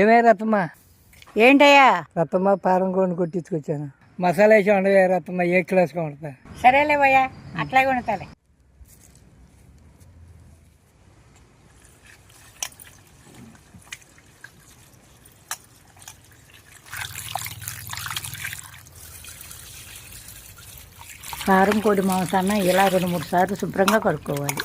ఏమే రత్తమ్మ ఏంటయ్యా? రత్తమ్మ పారం కోడిని కొట్టించుకొచ్చాను. మసాలా వేసి వండవే రత్తమ్మ ఏ క్లాస్గా వండుతా? సరేలేవయ్యా అట్లాగే ఉంటాలే కారం కోడి మాంసాన్ని ఇలా రెండు మూడు సార్లు శుభ్రంగా కడుక్కోవాలి.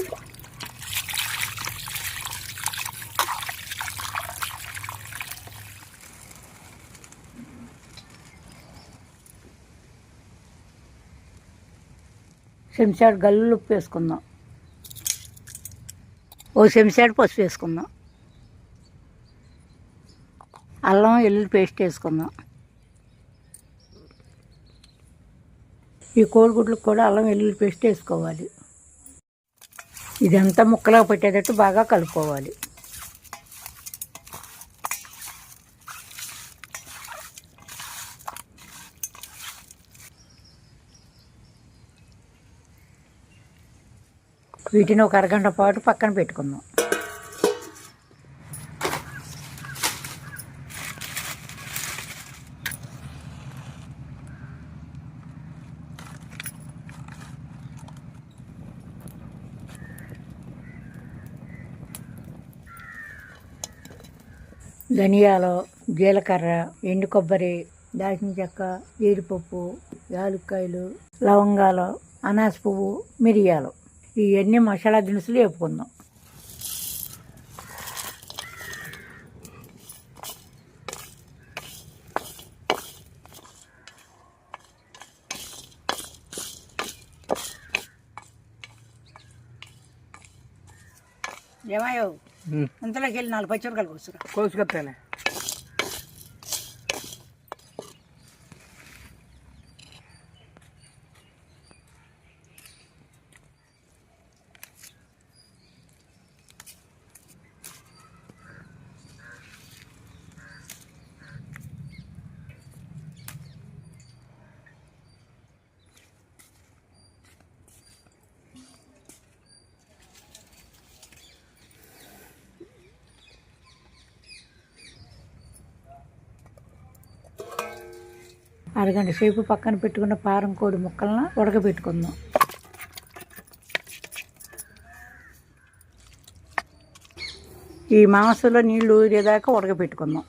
చెంచాడు గల్లు ఉప్పు వేసుకుందాం. ఓ చెంచాడు పసుపు వేసుకుందాం. అల్లం వెల్లుల్లి పేస్ట్ వేసుకుందాం. ఈ కోడిగుడ్లకు కూడా అల్లం వెల్లుల్లి పేస్ట్ వేసుకోవాలి. ఇదంతా ముక్కలాగా పెట్టేటట్టు బాగా కలుపుకోవాలి. వీటిని ఒక అరగంట పాటు పక్కన పెట్టుకుందాం. ధనియాలు జీలకర్ర ఎండు కొబ్బరి దాల్చిన చెక్క జీడిపప్పు యాలుక్కాయలు లవంగాలు అనాస పువ్వు మిరియాలు. ఇవన్నీ మసాలా దినుసులు వేపుకుందాం. ఏమాయో ఇంతలోకి వెళ్ళి నాలుగు పచ్చిమిరకాయలు కోసురా కోసుకొస్తానే అరగంట సేపు పక్కన పెట్టుకున్న పారం కోడి ముక్కలను ఉడకబెట్టుకుందాం. ఈ మాంసంలో నీళ్ళు ఊరేదాకా ఉడకబెట్టుకుందాం.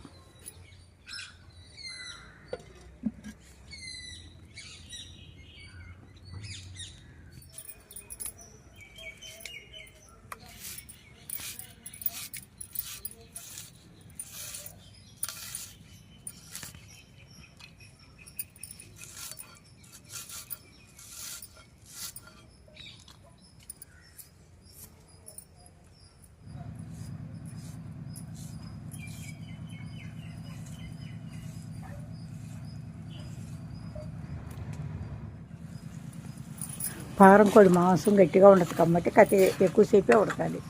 పారం కోడి మాంసం గట్టిగా ఉండదు కాబట్టి కథ ఎక్కువసేపే ఉడకాలి.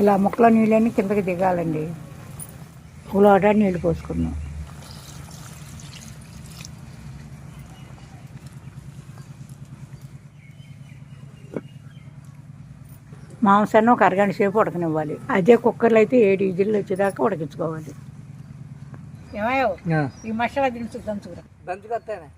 ఇలా ముక్కల నీళ్ళన్నీ కిందకి దిగాలండి. ఉలాట నీళ్ళు పోసుకున్నాం మాంసాన్ని ఒక అరగంట సేపు ఉడకనివ్వాలి. అదే కుక్కర్లో అయితే ఏడు ఇజిల్లు వచ్చేదాకా ఉడకించుకోవాలి. ఏమయ్యో ఈ మసాలా దినుసులు దంచుకురా. దంచుకొస్తానే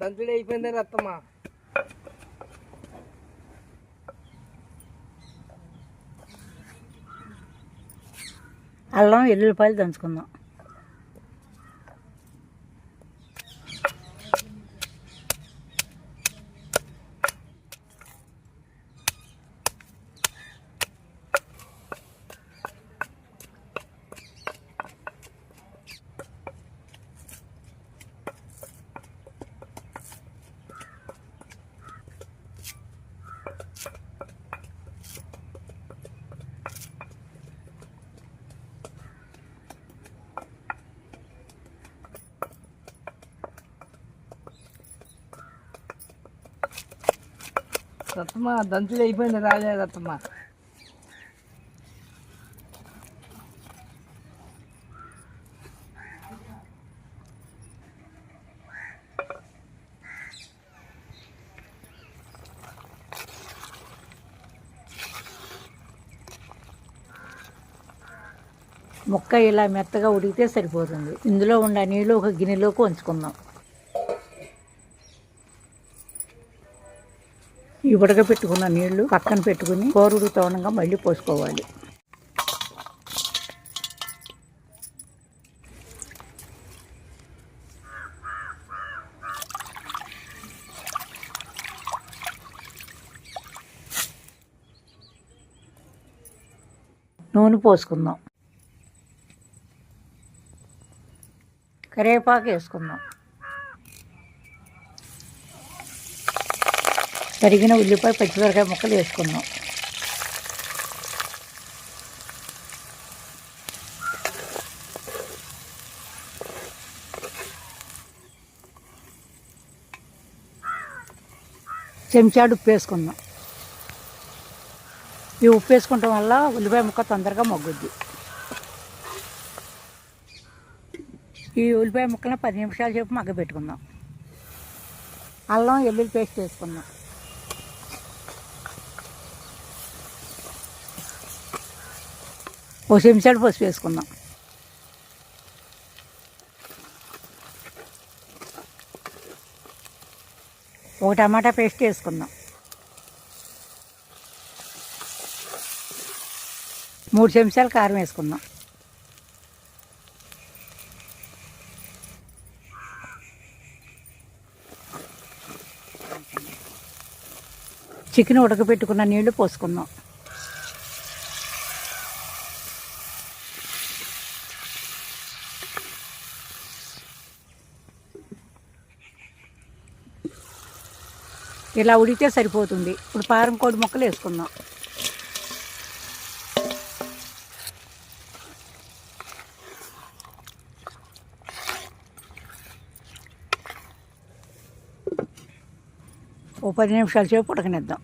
దంచుడు అయిపోయిందే రత్తమ్మ అల్లం ఎల్లుల్లిపాయలు దంచుకుందాం. రత్తమ్మ దంచుడు అయిపోయింది రాలే రత్తమ్మ ముక్క ఇలా మెత్తగా ఉడికితే సరిపోతుంది. ఇందులో ఉన్న నీళ్ళు ఒక గిన్నెలోకి ఉంచుకుందాం. ఈ ఉడకపెట్టుకున్న నీళ్ళు పక్కన పెట్టుకుని కూర ఉడుకుతుండగా మళ్ళీ పోసుకోవాలి. నూనె పోసుకుందాం. కరివేపాకు వేసుకుందాం. తరిగిన ఉల్లిపాయ పచ్చిమిరకాయ ముక్కలు వేసుకున్నాం. చెంచాడు ఉప్పు వేసుకుందాం ఈ ఉప్పు వేసుకుంటాం వల్ల ఉల్లిపాయ ముక్క తొందరగా మగ్గుద్ది. ఈ ఉల్లిపాయ ముక్కలను పది నిమిషాల సేపు మగ్గ పెట్టుకుందాం అల్లం ఎల్లుల్లి పేస్ట్ వేసుకుందాం ఓ చెంచాడు పసుపు వేసుకుందాం ఒక టమాటా పేస్ట్ వేసుకుందాం మూడు చెంచాలు కారం వేసుకుందాం చికెన్ ఉడకబెట్టుకున్న నీళ్ళు పోసుకుందాం ఇలా ఉడితే సరిపోతుంది. ఇప్పుడు పారం కోడి ముక్కలు వేసుకుందాం. ఓ పది నిమిషాల సేపు ఉడకనిద్దాం.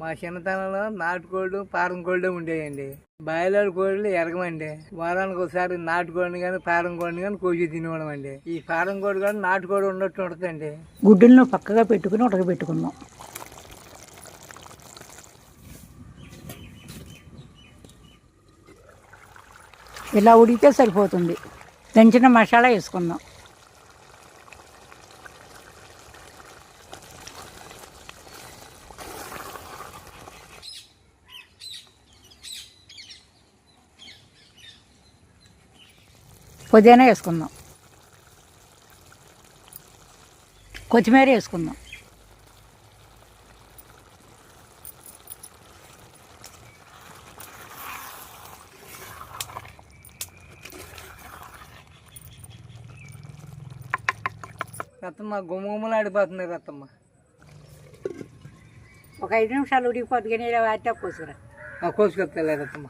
మా చిన్నతనంలో నాటుకోళ్ళు పారం కోళ్ళు ఉండేయండి. బాయిలర్ కోళ్ళు ఎరగమండి. వారానికి ఒకసారి నాటుకోడిని కానీ పారం కోడిని కానీ కోసి తినేవాళ్ళం అండి ఈ పారం కోడి కానీ నాటుకోడి ఉన్నట్టు ఉంటుందండి. గుడ్డులను పక్కగా పెట్టుకుని ఉడకబెట్టుకున్నాం ఇలా ఉడికితే సరిపోతుంది. దంచిన మసాలా వేసుకుందాం పుదీనా వేసుకుందాం. కొత్తిమీర వేసుకుందాం. రత్తమ్మ గుమ్మగుమ్మలాడిపోతుంది రత్తమ్మ. ఒక ఐదు నిమిషాలు ఉడికిపోతుంది కానీ ఇలా వాటితో కోసుకురా. కోసుకొస్తా రత్తమ్మ.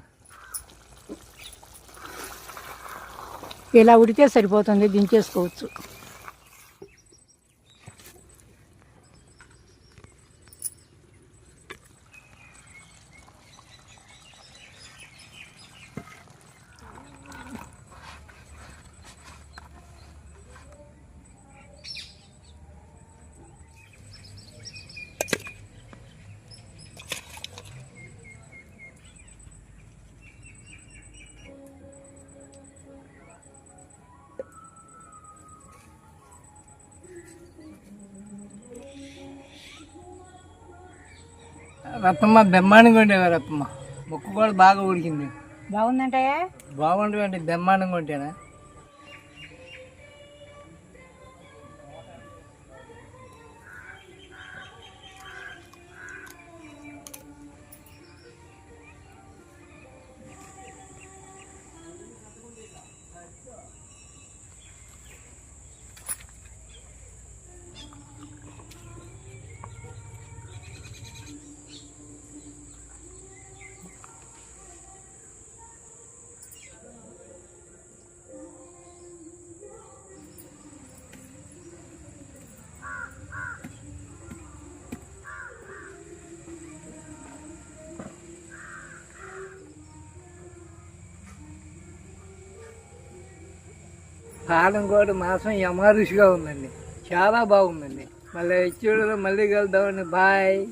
ఇలా ఉడితే సరిపోతుంది దించేసుకోవచ్చు. రత్తమ్మ బ్రహ్మాండంగా ఉండేవా రత్తమ్మ ముక్కు కూడా బాగా ఉడికింది బాగుందంటే బాగుంటుంది బ్రహ్మాండంగా ఉంటేనా. పాలంకోట మాసం యమారుషిగా ఉందండి. చాలా బాగుందండి. మళ్ళీ చూడడం మళ్ళీ కలుద్దామండి. బాయ్.